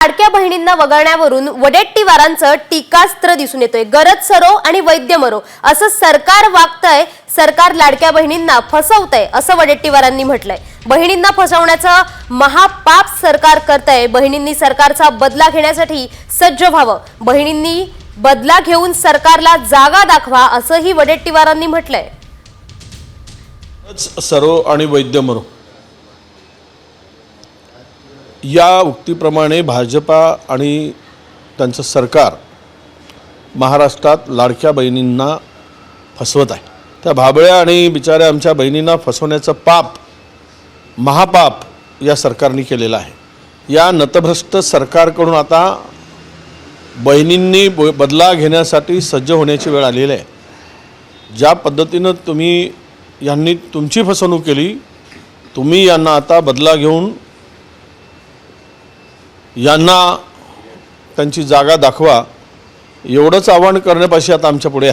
लाडक्या बहिणींना वगळण्यावरून वडेट्टीवारांचं टीकास्त्र दिसून येतोय. गरज सरो आणि वैद्य मरो. असं सरकार वागतंय सरकार लाडक्या बहिणींना फसवतंय असं वडेट्टीवारांनी म्हटलंय. बहिणींना फसवण्याचं महापाप सरकार करतंय. बहिणींनी सरकारचा बदला घेण्यासाठी सज्ज व्हावं. बहिणींनी बदला घेऊन सरकारला जागा दाखवा असंही वडेट्टीवारांनी म्हटलंय. सरो आणि वैद्य मरो. या उक्तीप्रमाणे भाजपा आणि त्यांचं सरकार महाराष्ट्रात लाडक्या बहिणींना फसवत आहे. त्या भाबळ्या आणि बिचाऱ्या आमच्या बहिणींना फसवण्याचं पाप महापाप या सरकारने केलेलं आहे. या नतभ्रष्ट सरकारकडून आता बहिणींनी ब बदला घेण्यासाठी सज्ज होण्याची वेळ आलेली आहे. ज्या पद्धतीनं तुम्ही यांनी तुमची फसवणूक केली तुम्ही यांना आता बदला घेऊन यांना त्यांची जागा दाखवा. एवढंच आव्हान करण्यापाशी आता आमच्या पुढे आहे.